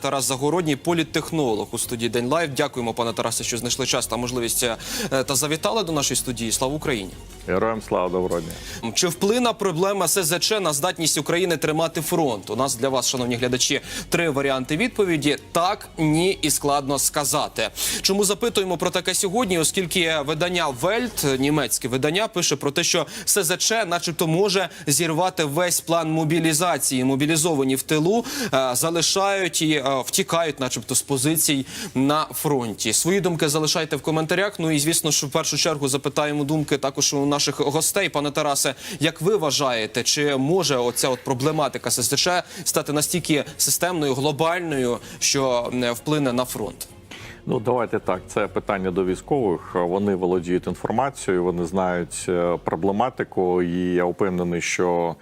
Тарас Загородній, політтехнолог у студії День Лайв. Дякуємо, пане Тарасе, що знайшли час та можливість е, та завітали до нашої студії. Слава Україні! Героям слава доброго дня. Чи вплине проблема СЗЧ на здатність України тримати фронт? У нас для вас, шановні глядачі, три варіанти відповіді: так, ні і складно сказати. Чому запитуємо про таке сьогодні? Оскільки видання Вельт, німецьке видання, пише про те, що СЗЧ, начебто, може зірвати весь план мобілізації. Мобілізовані в тилу е, залишають і е, втікають, начебто, з позицій на фронті. Свої думки залишайте в коментарях. Ну і звісно, що в першу чергу запитаємо думки також у наших гостей. Пане Тарасе, як ви вважаєте, чи може оця от проблематика СЗЧ стати настільки системною, глобальною, що е, вплине на фронт? Ну давайте так. Це питання до військових. Вони володіють інформацією, вони знають е, проблематику, і я впевнений, що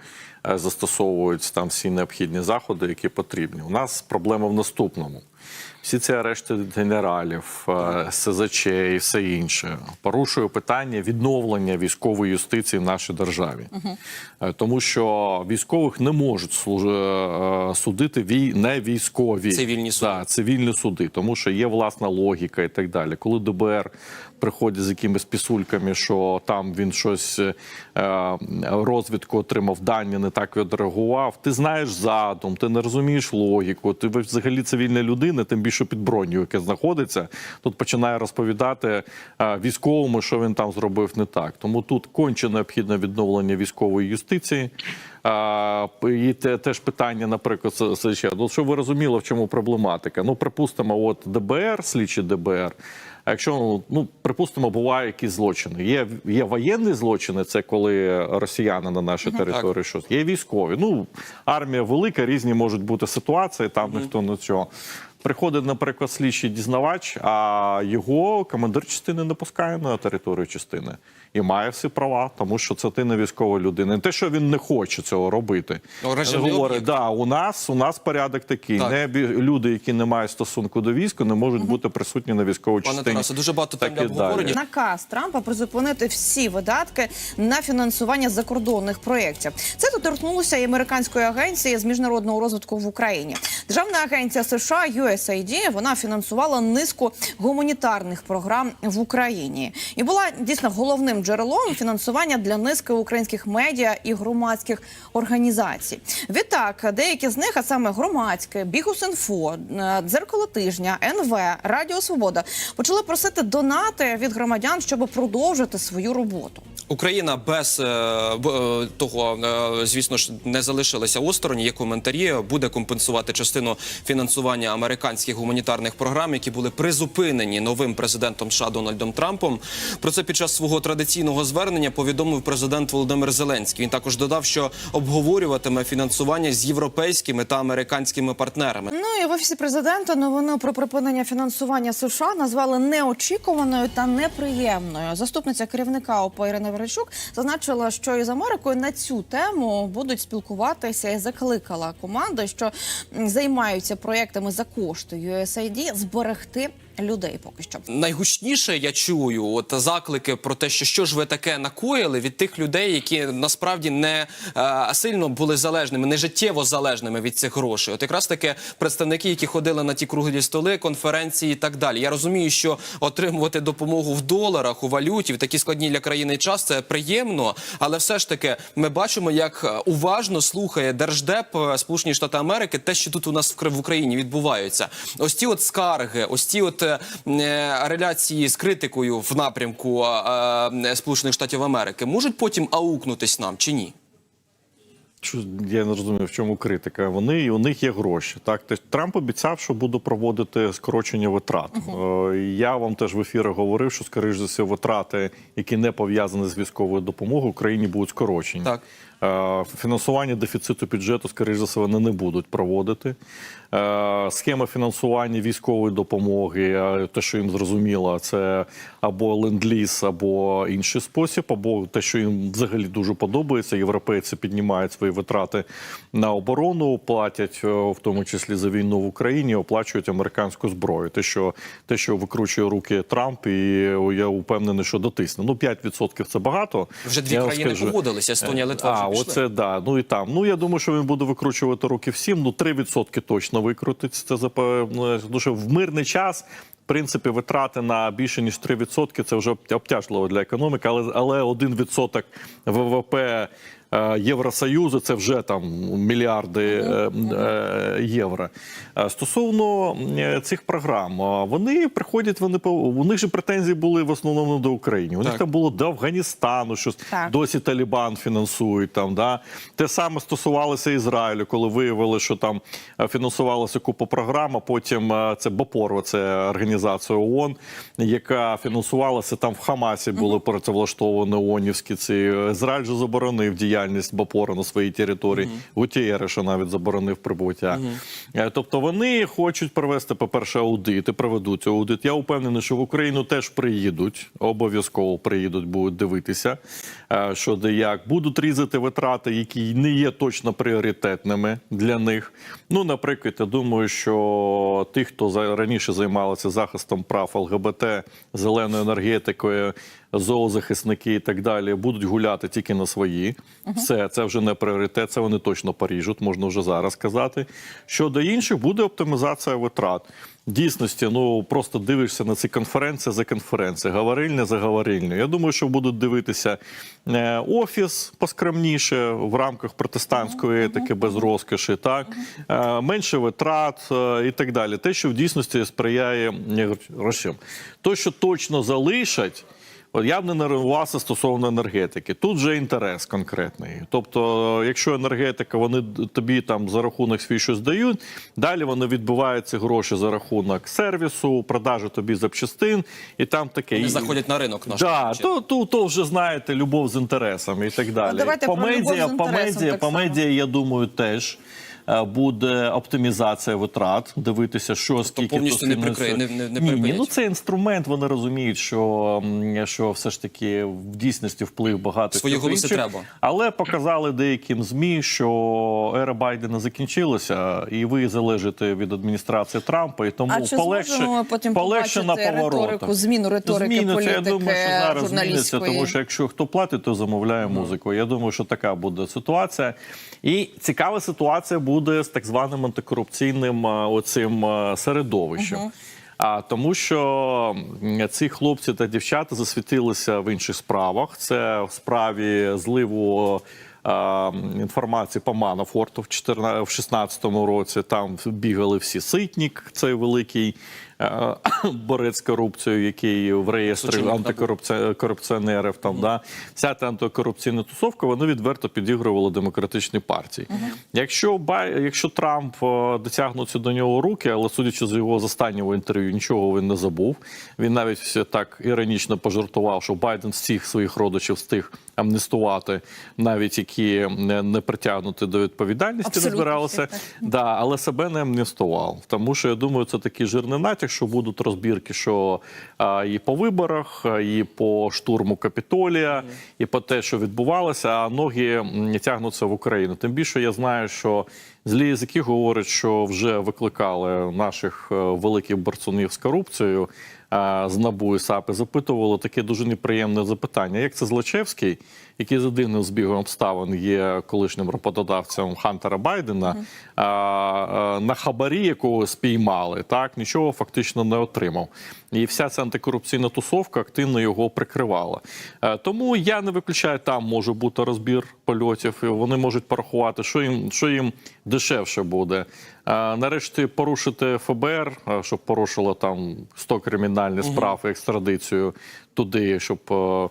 е, застосовують там всі необхідні заходи, які потрібні. У нас проблема в наступному. Всі ці арешти генералів, е, СЗЧ і все інше порушує питання відновлення військової юстиції в нашій державі, угу. тому що військових не можуть служ- е, судити вій... не військові Цивільні суди. Да, цивільні суди, тому що є власна логіка і так далі. Коли ДБР приходить з якимись пісульками, що там він щось е, розвідку отримав, дані не так відреагував. Ти знаєш задум, ти не розумієш логіку. Ти взагалі цивільна людина, тим більше під броню, яке знаходиться, тут починає розповідати е, військовому, що він там зробив не так. Тому тут конче необхідне відновлення військової юстиції. І те, теж питання, наприклад, ще. Ну, щоб ви розуміли, в чому проблематика. Ну, припустимо, от ДБР, слідчі ДБР. А якщо ну припустимо, бувають якісь злочини. Є, є воєнні злочини, це коли росіяни на нашій території щось. Є військові. Ну, армія велика, різні можуть бути ситуації, там ніхто не цього. Приходить, наприклад, слідчий дізнавач, а його командир частини не пускає на територію частини і має всі права, тому що це ти не військова людина. Не те, що він не хоче цього робити. Ну, режимний Говорить, да, у нас у нас порядок такий. Так. Не бі- люди, які не мають стосунку до війська, не можуть бути присутні на військовій Пане частині. Тарасе, дуже багато Так далі. обговорення. Наказ Трампа призупинити всі видатки на фінансування закордонних проєктів. Це доторкнулося і американської агенції з міжнародного розвитку в Україні. Державна агенція США USAID, вона фінансувала низку гуманітарних програм в Україні і була дійсно головним джерелом фінансування для низки українських медіа і громадських організацій. Відтак, деякі з них, а саме громадське, Бігус.Інфо, е, дзеркало тижня, НВ, Радіо Свобода, почали просити донати від громадян, щоб продовжити свою роботу. Україна без е, е, того, звісно ж, не залишилася осторонь. Є коментарі. Буде компенсувати частину фінансування американських гуманітарних програм, які були призупинені новим президентом США Дональдом Трампом. Про це під час свого традиційного звернення повідомив президент Володимир Зеленський. Він також додав, що обговорюватиме фінансування з європейськими та американськими партнерами. Ну і в офісі президента новину про припинення фінансування США назвали неочікуваною та неприємною. Заступниця керівника ОП Ірина Верещук зазначила, що із Америкою на цю тему будуть спілкуватися і закликала команди, що займаються проєктами за кошти USAID, зберегти людей. Поки що. Найгучніше я чую от заклики про те, що що ж ви таке накоїли від тих людей, які насправді не е, сильно були залежними, не життєво залежними від цих грошей. От якраз таки представники, які ходили на ті круглі столи, конференції і так далі. Я розумію, що отримувати допомогу в доларах, у валюті в такі складні для країни час це приємно, але все ж таки ми бачимо, як уважно слухає держдеп е, Сполучені Штати Америки, те, що тут у нас в Україні відбувається. Ось ці от скарги, ось ці от е, реляції з критикою в напрямку е, е, Сполучених Штатів Америки можуть потім аукнутись нам чи ні? Я не розумію, в чому критика. Вони і у них є гроші. Так Тобто Трамп обіцяв, що буде проводити скорочення витрат. Е, Я вам теж в ефірі говорив, що скоріш за все витрати, які не пов'язані з військовою допомогою, Україні будуть скорочені. Так. Фінансування дефіциту бюджету, скоріш за все, вони не будуть проводити. Е, Схема фінансування військової допомоги, е, те, що їм зрозуміло, це або ленд-ліз, або інший спосіб, або те, що їм взагалі дуже подобається. Європейці піднімають свої витрати на оборону, платять е, в тому числі за війну в Україні, оплачують американську зброю. Те, що те, що викручує руки Трамп, і я впевнений, що дотисне. Ну 5% це багато. Вже дві Я країни скажу. погодилися. Естонія, Литва А, Да, Пішли. оце да. Ну і там. Ну я думаю, що він буде викручувати років 7, ну 3% точно викрутиться. Це за дуже в мирний час. В принципі, витрати на більше ніж 3% це вже обтяжливо для економіки, але але 1% ВВП Євросоюзу це вже там мільярди е, е, євро. Е, Стосовно е, цих програм, е, вони приходять, вони у них же претензії були в основному до України. У них там було до Афганістану, щось досі Талібан фінансують там. Да? Те саме стосувалося Ізраїлю, коли виявили, що там е, фінансувалася купа програм, а потім е, це БОПОР, це організація ООН, яка фінансувалася там в Хамасі, були працевлаштовані ООНівські ці. Ізраїль же заборонив діяльність БОПОРу на своїй території. Гутієреша навіть заборонив прибуття. Е, Тобто вони хочуть провести, по-перше, аудит і проведуть аудит. Я впевнений, що в Україну теж приїдуть, обов'язково приїдуть, будуть дивитися, е, що де як. Будуть різати витрати, які не є точно пріоритетними для них. Ну, наприклад, я думаю, що ті, хто раніше займалися захистом прав ЛГБТ, зеленою енергетикою, зоозахисники і так далі, будуть гуляти тільки на свої. Все, це вже не пріоритет, це вони точно поріжуть, можна вже зараз сказати. Щодо інших, буде оптимізація витрат. Дійсності, ну просто дивишся на ці конференції за конференції, говорильне за говорильне. Я думаю, що будуть дивитися е, офіс поскромніше в рамках протестантської етики без розкоші, так е, менше витрат е, і так далі. Те, що в дійсності сприяє е, грошам. То, що точно залишать. От я б не нервувався стосовно енергетики. Тут же інтерес конкретний. Тобто, якщо енергетика, вони тобі там за рахунок свій щось дають, далі вони відбивають ці гроші за рахунок сервісу, продажу тобі запчастин, і там таке. Вони заходять на ринок наш. Да, то, то, то вже знаєте, любов з інтересами і так далі. давайте любов з Помедія, інтересом помедія, так само. помедія, я думаю, теж. Е, Буде оптимізація витрат, дивитися, що скільки повністю тут не прикриє- не- не- не ні, ні, ну це інструмент. Вони розуміють, що, що все ж таки в дійсності вплив багато Свої голоси інших. треба. Але показали деяким змі, що ера Байдена закінчилася, і ви залежите від адміністрації Трампа, і тому А чи полегше, потім полегше на поворотах. риторику, зміну риторики Зміниться, я думаю, що зараз зміниться, тому що якщо хто платить, то замовляє музику. Я думаю, що така буде ситуація. І цікава ситуація буде з так званим антикорупційним а, оцим а, середовищем. А тому, що ці хлопці та дівчата засвітилися в інших справах. Це в справі зливу. е, Інформації по Манафорту в 14 в 16-му році там бігали всі ситнік, цей великий е, борець з корупцією, який в реєстрі антикорупціонерів. Там да вся та антикорупційна тусовка вони відверто підігрували демократичній партії. Якщо Бай, якщо Трамп е, дотягнуться до нього руки, але судячи з його з останнього інтерв'ю, нічого він не забув. Він навіть все так іронічно пожартував, що Байден всіх своїх родичів встиг амністувати, навіть які не, притягнуті до відповідальності, Абсолютно не збиралися. Да, але себе не амністував. Тому що я думаю, це такий жирний натяк, що будуть розбірки, що а, і по виборах, і по штурму Капітолія, і по те, що відбувалося, а ноги тягнуться в Україну. Тим більше я знаю, що злі язики говорять, що вже викликали наших е, великих борцунів з корупцією. А, З НАБУ і САП і запитували таке дуже неприємне запитання. Як це Злочевський, який за дивним збігом обставин є колишнім роботодавцем Хантера Байдена, а, а, на хабарі, якого спіймали, так нічого фактично не отримав. І вся ця антикорупційна тусовка активно його прикривала. Е, Тому я не виключаю, там може бути розбір польотів. і Вони можуть порахувати, що їм що їм дешевше буде. А, Нарешті порушити ФБР, щоб порушило там 100 кримінальних справ екстрадицію туди, щоб е,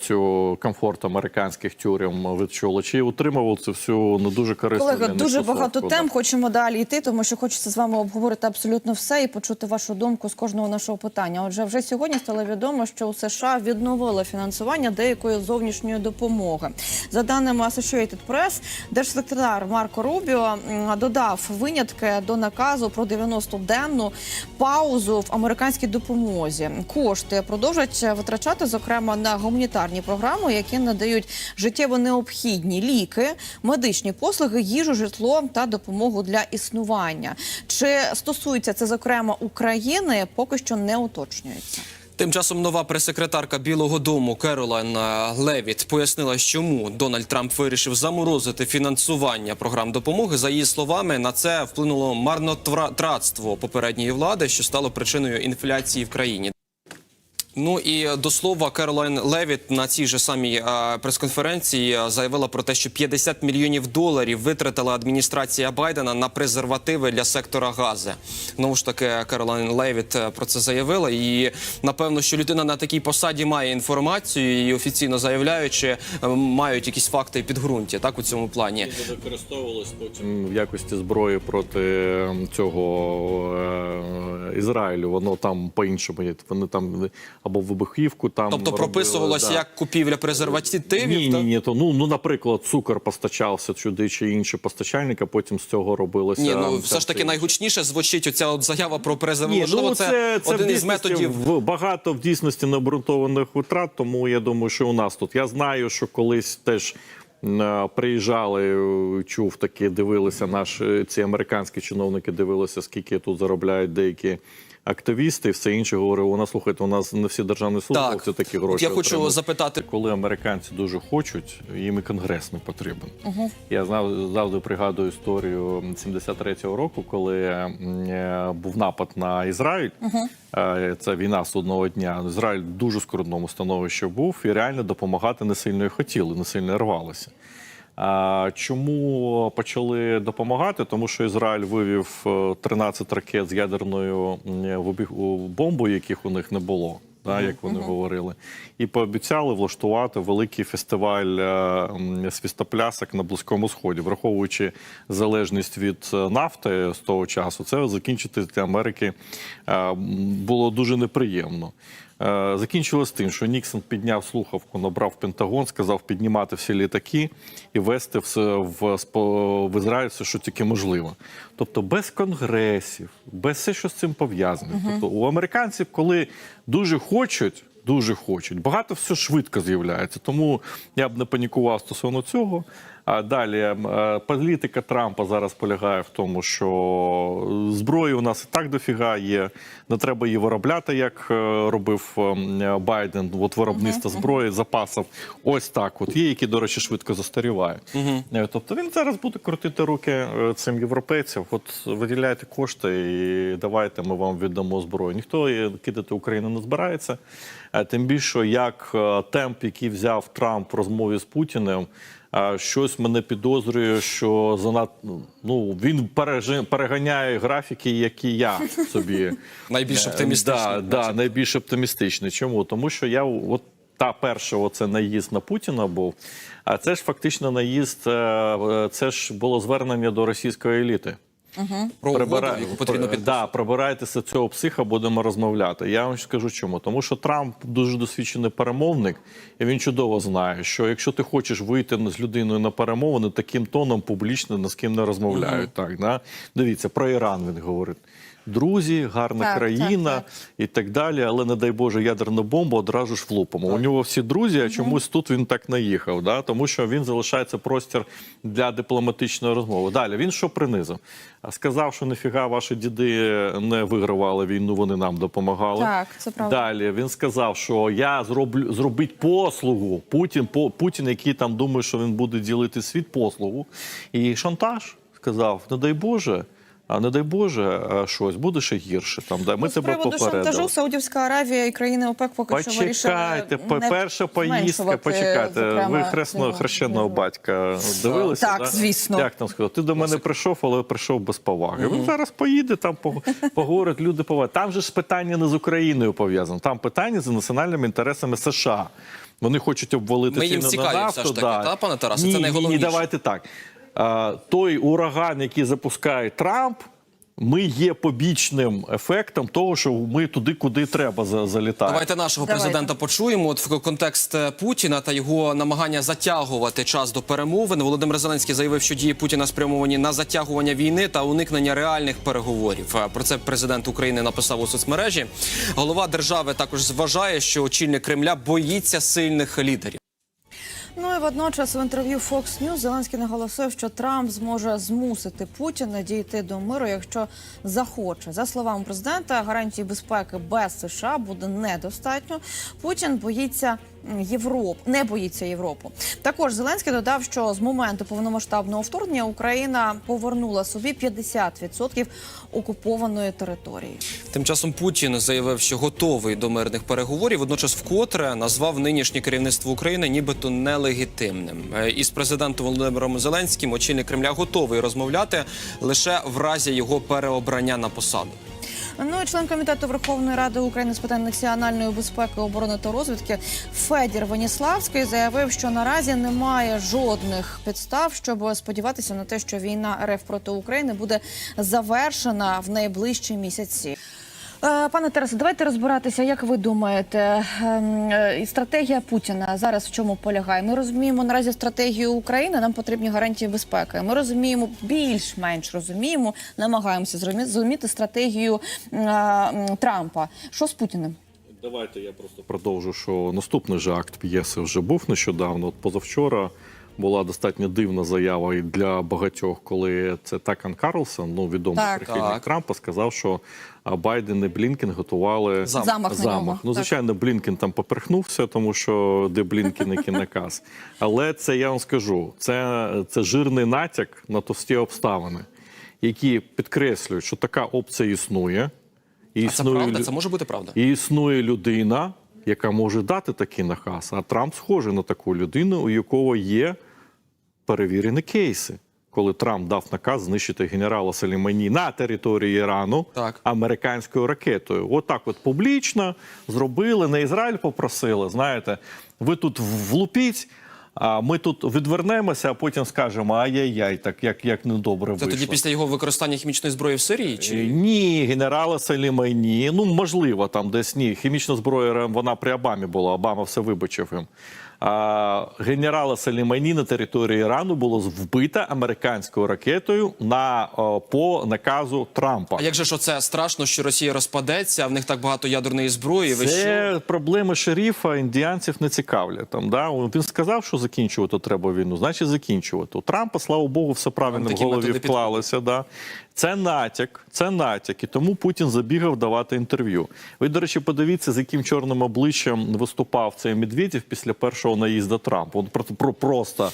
цю комфорт американських тюрем відчули. Чи утримував цю всю не дуже корисну Колеги, для дуже багато да. тем. Хочемо далі йти, тому що хочеться з вами обговорити абсолютно все і почути вашу думку з кожного нашого питання. Отже, вже сьогодні стало відомо, що у США відновили фінансування деякої зовнішньої допомоги. За даними Associated Press, держсекретар Марко Рубіо додав винятки до наказу про 90-денну паузу в американській допомозі. Кошти продовжать витрачати, зокрема на гуманітарні програми, які надають життєво необхідні ліки, медичні послуги, їжу, житло та допомогу для існування. Чи стосується це зокрема України, поки що не уточнюється. Тим часом нова прес-секретарка Білого Дому Керолайн е, Левіт пояснила, чому Дональд Трамп вирішив заморозити фінансування програм допомоги. За її словами, на це вплинуло марнотратство попередньої влади, що стало причиною інфляції в країні. Ну і до слова, Керолайн Левіт на цій же самій е, прес-конференції е, заявила про те, що 50 мільйонів доларів витратила адміністрація Байдена на презервативи для сектора гази. Знову ж таки, Керолайн Левіт е, про це заявила. І напевно, що людина на такій посаді має інформацію і офіційно заявляючи, е, мають якісь факти і підґрунтя так у цьому плані. використовувалось потім в якості зброї проти ем, цього е, Ізраїлю. Воно там по-іншому є. Вони там або вибухівку там Тобто робили, прописувалось да. як купівля презервативів. Ні, ні, ні, то ну, ну, наприклад, цукор постачався сюди чи інші постачальники, потім з цього робилося. Ні, ну все ж таки найгучніше звучить оця от заява про презерватив. Можливо, ну, це, це, один в із методів. в багато в дійсності необґрунтованих витрат. Тому я думаю, що у нас тут. Я знаю, що колись теж. Приїжджали, е, чув такі, дивилися наші ці американські чиновники, дивилися, скільки тут заробляють деякі активісти, і все інше говорили. Нас слухайте, у нас не всі державні службовці такі От гроші. я хочу отримують. запитати. Коли американці дуже хочуть, їм і конгрес не потрібен. Я знав завжди пригадую історію 73-го року, коли е, був напад на Ізраїль. Е, Це війна з одного дня. Ізраїль в дуже скрутному становищі був і реально допомагати не сильно і хотіли, не сильно. А чому почали допомагати? Тому що Ізраїль вивів е, 13 ракет з ядерною вибіг- бомбою, яких у них не було. Да, як вони говорили, і пообіцяли влаштувати великий фестиваль е, свістоплясок на близькому сході, враховуючи залежність від е, нафти з того часу, це закінчити для Америки е, було дуже неприємно. Е, Закінчилось тим, що Ніксон підняв слухавку, набрав Пентагон, сказав піднімати всі літаки і вести все в, в Ізраїль все, що тільки можливо. Тобто без конгресів, без все, що з цим пов'язане. Тобто у американців, коли дуже хочуть, дуже хочуть, багато все швидко з'являється. Тому я б не панікував стосовно цього. А далі е, політика Трампа зараз полягає в тому, що зброї у нас і так дофіга є. Не треба її виробляти, як е, робив е, Байден. От виробництво зброї, запасів. Ось так. От є, які, до речі, швидко застарівають. Е, Тобто він зараз буде крутити руки цим європейцям. От виділяйте кошти і давайте ми вам віддамо зброю. Ніхто її кидати Україну не збирається. Тим більше, як темп, який взяв Трамп в розмові з Путіним. А щось мене підозрює, що занадто ну він переганяє графіки, які я собі Найбільш Е, оптимістичний, Да, да, найбільш оптимістичний. Чому? Тому що я от та перша, оце наїзд на Путіна був. А це ж фактично наїзд, е, е, це ж було звернення до російської еліти. Про угоду, Прибирай- яку потрібно підписати. да, прибирайтеся цього психа, будемо розмовляти. Я вам скажу чому. Тому що Трамп дуже досвідчений перемовник, і він чудово знає, що якщо ти хочеш вийти з людиною на перемовини, таким тоном публічно з ким не розмовляють. Так, да? Дивіться, про Іран він говорить. Друзі, гарна Так, країна так, і так далі, але не дай Боже, ядерну бомбу одразу ж влупимо. У нього всі друзі, а чомусь тут він так наїхав, да? тому що він залишається простір для дипломатичної розмови. Далі він що принизив? Сказав, що ніфіга ваші діди не вигравали війну, вони нам допомагали. Так, це правда. Далі він сказав, що я зроблю зробить послугу. Путін, по, Путін, який там думає, що він буде ділити світ послугу. І шантаж сказав: не дай Боже. А не дай Боже, а щось буде ще гірше. Там да ми З тебе попередили. шантажу Саудівська Аравія і країни ОПЕК поки що вирішили Почекайте, по- не перша поїздка. Почекайте. зокрема, Ви хресно цього хрещеного батька дивилися? Так, да? звісно. Як там сказати? Ти до мене прийшов, але прийшов без поваги. Він зараз поїде, там пог- поговорить, люди поваги. Там же ж питання не з Україною пов'язане. Там питання з національними інтересами США. Вони хочуть обвалити Ми їм цікаві на все нафту. ж таки, та, пане Тарасе? Ні, Це ні, найголовніше. Ні, давайте так. Той ураган, який запускає Трамп. Ми є побічним ефектом того, що ми туди, куди треба за- залітаємо. Давайте нашого Давайте. президента почуємо. От в контекст е, Путіна та його намагання затягувати час до перемовин. Володимир Зеленський заявив, що дії Путіна спрямовані на затягування війни та уникнення реальних переговорів. Е, Про це президент України написав у соцмережі. Голова держави також зважає, що очільник Кремля боїться сильних лідерів. Ну і водночас в інтерв'ю Fox News Зеленський наголосив, що Трамп зможе змусити Путіна дійти до миру, якщо захоче. За словами президента, гарантії безпеки без США буде недостатньо. Путін боїться Європу, не боїться Європу. Також Зеленський додав, що з моменту повномасштабного вторгнення Україна повернула собі 50% окупованої території. Тим часом Путін заявив, що готовий до мирних переговорів. Водночас, вкотре назвав нинішнє керівництво України нібито нелегітимним. Е, Із президентом Володимиром Зеленським очільник Кремля готовий розмовляти лише в разі його переобрання на посаду. Ну і член комітету Верховної Ради України з питань національної безпеки, оборони та розвідки Федір Веніславський заявив, що наразі немає жодних підстав, щоб сподіватися на те, що війна РФ проти України буде завершена в найближчі місяці. Е, Пане Тарасе, давайте розбиратися, як ви думаєте, ем, е, стратегія Путіна зараз в чому полягає? Ми розуміємо наразі стратегію України. Нам потрібні гарантії безпеки. Ми розуміємо більш-менш розуміємо, намагаємося зрозуміти, зрозуміти стратегію е, Трампа. Що з Путіним? Давайте я просто продовжу, що наступний же акт п'єси вже був нещодавно. От позавчора була достатньо дивна заява і для багатьох, коли це Такан Карлсон, ну відомий Так. прихильник Так. Трампа, сказав, що Байден і Блінкен готували Замах. Замах нього. Ну, Так. звичайно, Блінкен там поперхнувся, тому що де Блінкен, який наказ. Але це я вам скажу: це, це жирний натяк на товсті обставини, які підкреслюють, що така опція існує. І А це правда? Це може бути правда. і існує людина, яка може дати такий наказ. А Трамп схожий на таку людину, у якого є перевірені кейси. Коли Трамп дав наказ знищити генерала Салімані на території Ірану Так. американською ракетою. Отак, от публічно зробили. Не Ізраїль попросили. Знаєте, ви тут влупіть, ми тут відвернемося, а потім скажемо ай-яй-яй, так як, як недобре Це вийшло. тоді після його використання хімічної зброї в Сирії? Е, Чи Ні, генерала Салімайні. Ну, можливо, там десь ні. Хімічна зброя вона при Обамі була. Обама все вибачив їм. Генерала Салімайні на території Ірану було вбита американською ракетою на, по наказу Трампа. а як же ж оце страшно, що Росія розпадеться? а В них так багато ядерної зброї. Ви що? Проблеми шерифа індіанців не цікавлять. Там, да? Він сказав, що закінчувати треба війну, значить закінчувати. У Трампа, слава Богу, все правильно в голові вклалося. Да? Це натяк, це натяк. І тому Путін забігав давати інтерв'ю. Ви, до речі, подивіться, з яким чорним обличчям виступав цей Медведєв після першого наїзду Трампа. От про, про просто,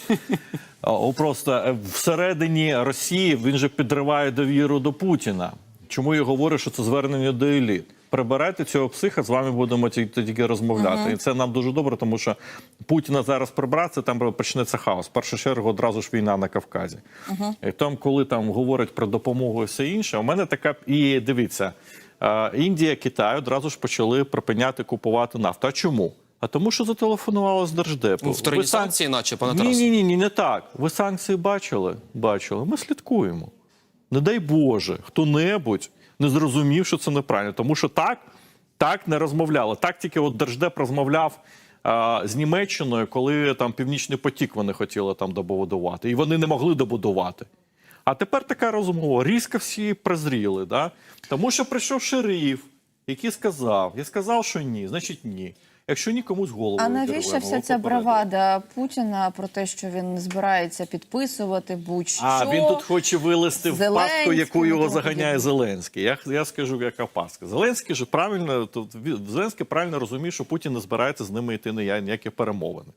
просто е, всередині Росії він же підриває довіру до Путіна. Чому я говорю, що це звернення до еліт? Прибирайте цього психа, з вами будемо ті- тільки розмовляти. І це нам дуже добре, тому що Путіна зараз прибрати, там почнеться хаос. В першу чергу одразу ж війна на Кавказі. І там, коли там говорять про допомогу і все інше, у мене така і дивіться, Індія, Китай одразу ж почали припиняти купувати нафту. А чому? А тому, що зателефонували з держдепу. Ну, вторинні Ви сан- санкції, наче, пане ні, ні, ні, ні, не так. Ви санкції бачили? Бачили. Ми слідкуємо. Не дай Боже, хто-небудь не зрозумів, що це неправильно. Тому що так, так не розмовляли. Так тільки от Держдеп розмовляв а, з Німеччиною, коли там Північний потік вони хотіли там добудувати. І вони не могли добудувати. А тепер така розмова. Різко всі прозріли, да? тому що прийшов шериф, який сказав: я сказав, що ні, значить ні. Якщо ні, комусь голову А навіщо вся Ви ця бравада Путіна про те, що він збирається підписувати будь-що? А він тут хоче вилезти в пастку, яку його заганяє. Зеленський. Я, я скажу, яка пастка. Зеленський же правильно тут Зеленський правильно розуміє, що Путін не збирається з ними йти на ніякі перемовини.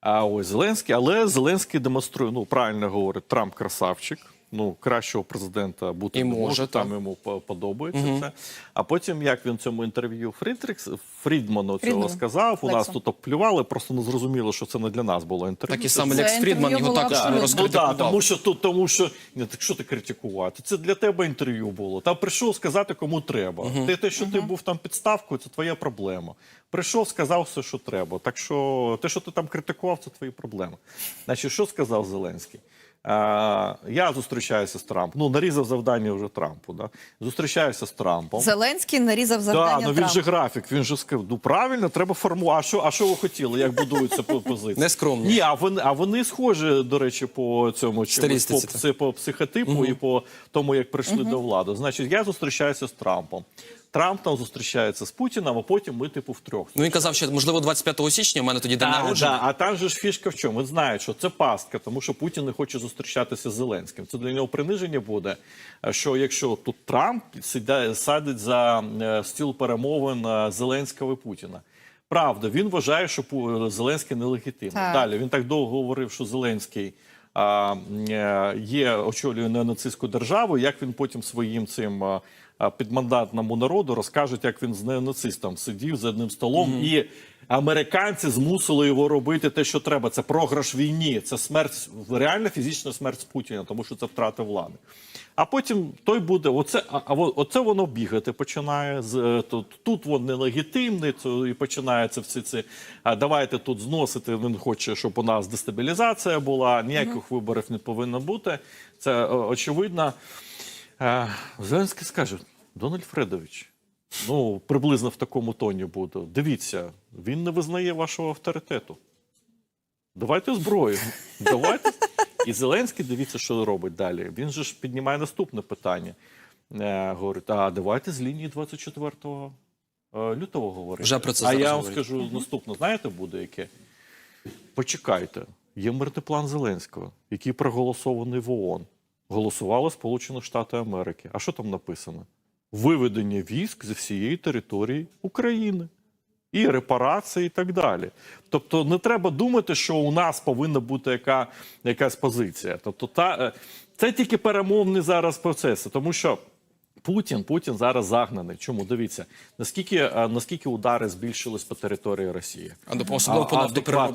А ось Зеленський, але Зеленський демонструє, ну правильно говорить, Трамп красавчик. Ну, кращого президента бути І не може, може, там йому по- подобається це. А потім, як він в цьому інтерв'ю Фрідрікс Фрідману цього Фрідману. сказав, у нас тут оплювали, просто не зрозуміло, що це не для нас було інтерв'ю. Так і саме Лекс Фрідман його було також абсолютно. Ну да, тому що тут, тому що ні, так що ти критикувати? Це для тебе інтерв'ю було. Там прийшов сказати, кому треба. Ти те, що ти був там підставкою, це твоя проблема. Прийшов, сказав все, що треба. Так що те, що ти там критикував, це твої проблеми. Значить, що сказав Зеленський? А, я зустрічаюся з Трампом. Ну, нарізав завдання вже Трампу. Да? Зустрічаюся з Трампом. Зеленський нарізав завдання Так, ну він Трампу. же графік, він же сказав, ну правильно, треба формувати. А що, а що ви хотіли, як будуються по- позиції? Нескромно. Ні, а вони, а вони схожі, до речі, по цьому чомусь, по, Стилістиці, по психотипу і по тому, як прийшли до влади. Значить, я зустрічаюся з Трампом. Трамп там зустрічається з Путіним, а потім ми, типу, втрьох. Ну він казав, що можливо 25 січня у мене тоді день А, народження. да, а там же ж фішка в чому? Він знає, що це пастка, тому що Путін не хоче зустрічатися з Зеленським. Це для нього приниження буде. е, Що якщо тут Трамп сідає, садить за е, стіл перемовин е, Зеленського і Путіна. Правда, він вважає, що Зеленський нелегітимний. Далі він так довго говорив, що Зеленський а, є очолює неонацистську державу. Як він потім своїм цим підмандатному народу розкаже, як він з неонацистом сидів за одним столом, і американці змусили його робити те, що треба. Це програш війні, це смерть, реальна фізична смерть Путіна, тому що це втрата влади. А потім той буде, оце, а, а оце воно бігати починає. З, е, тут, тут він нелегітимний, то і починається всі ці. А давайте тут зносити. Він хоче, щоб у нас дестабілізація була, ніяких виборів не повинно бути. Це очевидно. Зеленський скаже: Дональд Фредович, ну приблизно в такому тоні буде. Дивіться, він не визнає вашого авторитету. Давайте зброю. Давайте. І Зеленський, дивіться, що робить далі. Він же ж піднімає наступне питання. Е, говорить: а давайте з лінії 24 е, лютого говорити. Вже про це а я вам скажу наступне, знаєте, буде яке? Почекайте, є мирний план Зеленського, який проголосований в ООН. Голосували Сполучені Штати Америки. А що там написано? Виведення військ зі всієї території України. І репарації, і так далі. Тобто не треба думати, що у нас повинна бути яка, якась позиція. Тобто, та, е, це тільки перемовні зараз процеси, тому що Путін, Путін зараз загнаний. Чому дивіться, наскільки, е, наскільки удари збільшились по території Росії? А до- особливо по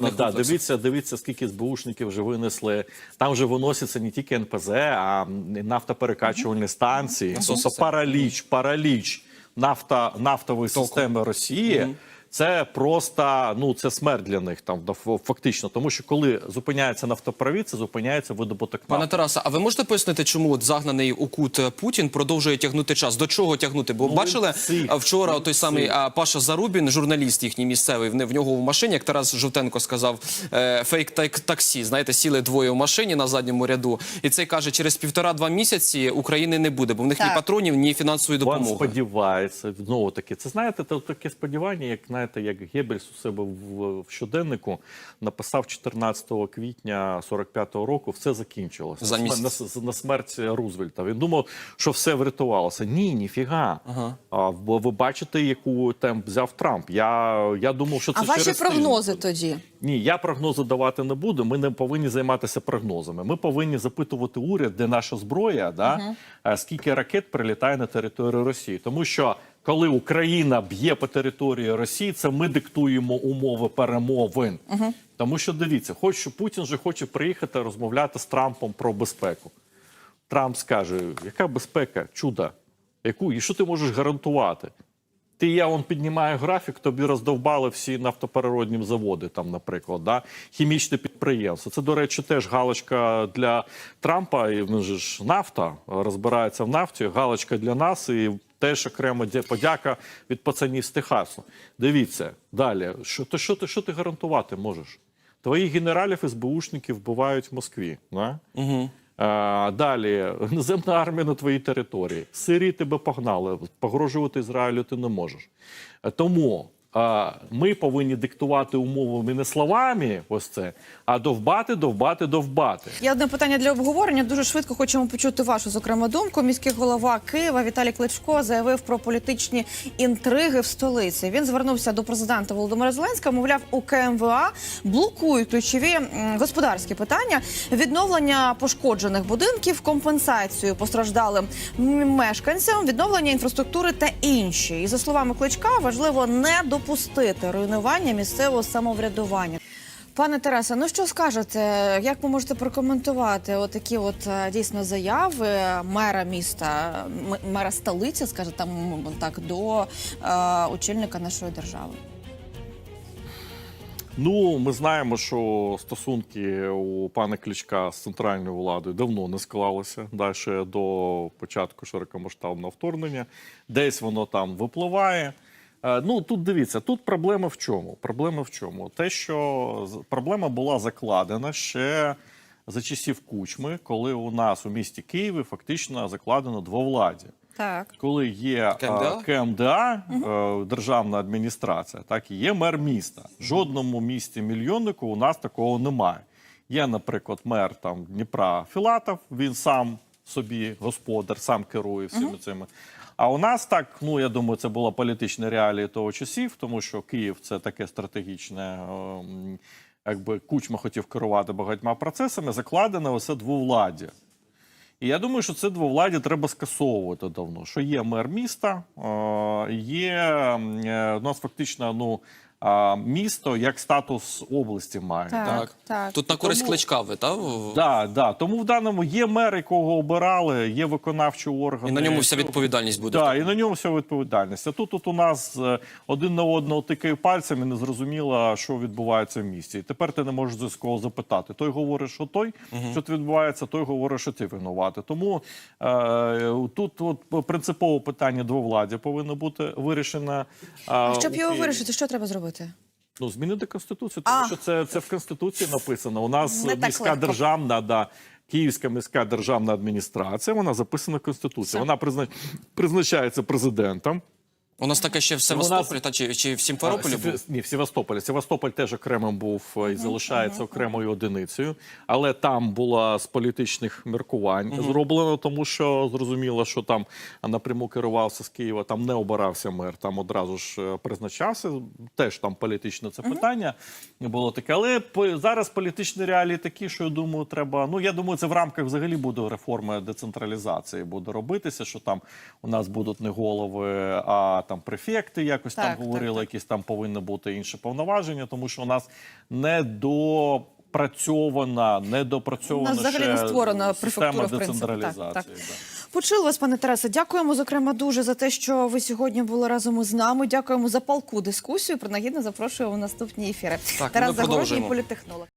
А, да, дивіться, дивіться, скільки СБУшників вже винесли. Там вже виносяться не тільки НПЗ, а нафтоперекачувальні станції. Тобто параліч, параліч нафта, нафтової системи Росії. Це просто ну це смерть для них там фактично, тому що коли зупиняється нафтопровід, це зупиняється видобуток Пане нафти. Тарасе, а ви можете пояснити, чому от загнаний у кут е, Путін продовжує тягнути час? До чого тягнути? Бо Ну, бачили всі. вчора Ну, той всі. самий Паша Зарубін, журналіст їхній місцевий, в не- в нього в машині, як Тарас Жовтенко сказав, е, фейк так- таксі. Знаєте, сіли двоє в машині на задньому ряду, і цей каже, через півтора-два місяці України не буде, бо в них ні Так. патронів, ні фінансової Він допомоги. сподівається знову таки. Це знаєте, це таке сподівання, як знаєте, як Геббельс у себе в, в щоденнику написав 14 квітня 45-го року. Все закінчилося За на, на, на смерть Рузвельта. Він думав, що все врятувалося. Ні, ніфіга. Ага. А бо ви бачите, яку темп взяв Трамп. Я, я думав, що це А ваші через тиждень прогнози буде. тоді? Ні, я прогнози давати не буду. Ми не повинні займатися прогнозами. Ми повинні запитувати уряд, де наша зброя, да? е, скільки ракет прилітає на територію Росії. Тому що коли Україна б'є по території Росії, це ми диктуємо умови перемовин. Тому що дивіться, хоч Путін же хоче приїхати розмовляти з Трампом про безпеку. Трамп скаже: яка безпека? Чудо. Яку? І що ти можеш гарантувати? Ти я он піднімаю графік, тобі роздовбали всі нафтопереродні заводи, там, наприклад, да? хімічне підприємство. Це, до речі, теж галочка для Трампа. І він же ж нафта розбирається в нафті. Галочка для нас і теж окремо подяка від пацанів з Техасу. Дивіться далі. Що ти, що ти, що ти гарантувати можеш? Твоїх генералів СБУшників вбивають в Москві. Да? Угу. А, далі наземна армія на твоїй території. Сирії тебе погнали. Погрожувати Ізраїлю ти не можеш. Е, Тому ми повинні диктувати умовами не словами, ось це, а довбати, довбати, довбати. Є одне питання для обговорення. Дуже швидко хочемо почути вашу зокрема думку. Міський голова Києва Віталій Кличко заявив про політичні інтриги в столиці. Він звернувся до президента Володимира Зеленського. Мовляв, у КМВА блокують ключові господарські питання: відновлення пошкоджених будинків, компенсацію постраждалим мешканцям, відновлення інфраструктури та інші. І за словами Кличка, важливо не допустити руйнування місцевого самоврядування. Пане Тарасе, ну що скажете? Як ви можете прокоментувати отакі от е, дійсно заяви мера міста, мера столиці, скажімо там так, до е, очільника нашої держави? Ну, ми знаємо, що стосунки у пана Кличка з центральною владою давно не склалися далі до початку широкомасштабного вторгнення. Десь воно там випливає. Е, Ну тут дивіться, тут проблема в чому? Проблема в чому? Те, що проблема була закладена ще за часів кучми, коли у нас у місті Києві фактично закладено двовладдя. Так. коли є КМДА? КМДА, е, державна адміністрація, так і є мер міста. В жодному місті мільйоннику у нас такого немає. Є, наприклад, мер там Дніпра Філатов, він сам собі господар, сам керує всіми цими. А у нас так, ну я думаю, це була політична реалії того часів, тому що Київ це таке стратегічне. ем, Якби Кучма хотів керувати багатьма процесами, закладене усе двовладдя. І я думаю, що це двовладдя треба скасовувати давно. Що є мер міста, е, є е, у нас фактично ну, а, місто як статус області має. Так. Так. так. Тут на користь Тому- кличка ви, та? в- Да, да. Тому в даному є мер, якого обирали, є виконавчі органи. І на ньому вся відповідальність буде. Так, і на ньому вся відповідальність. А тут, тут у нас е, один на одного тикає пальцем і не зрозуміло, що відбувається в місті. І тепер ти не можеш з кого запитати. Той говорить, що той, що тут відбувається, той говорить, що ти винуватий. Тому е, тут от, принципове питання двовладдя повинно бути вирішено. А щоб його вирішити, що треба зробити? Ну, змінити конституцію, тому А. що це, це в конституції написано. У нас Не міська державна, да, Київська міська державна адміністрація. Вона записана в конституції. Вона призна... призначається президентом. У нас таке ще в Севастополі, та чи, чи в Сімферополі А, було? Ні, в Севастополі. Севастополь теж окремим був е, і залишається окремою одиницею, але там була з політичних міркувань зроблено, тому що зрозуміло, що там напряму керувався з Києва, там не обирався мер, там одразу ж е, призначався. Теж там політичне це питання було таке. Але по- зараз політичні реалії такі, що я думаю, треба. Ну я думаю, це в рамках взагалі буде реформи децентралізації буде робитися, що там у нас будуть не голови, а там префекти, якось Так, там так, говорили, так. якісь там повинні бути інші повноваження, тому що у нас не допрацьована, не допрацьована У нас взагалі ще не створена префектура, в принципі. Так, децентралізації. так. Почули вас, пане Тарасе. Дякуємо, зокрема, дуже за те, що ви сьогодні були разом із нами. Дякуємо за палку дискусію. Принагідно запрошуємо в наступні ефіри. Так, Тарас продовжуємо. політтехнолог.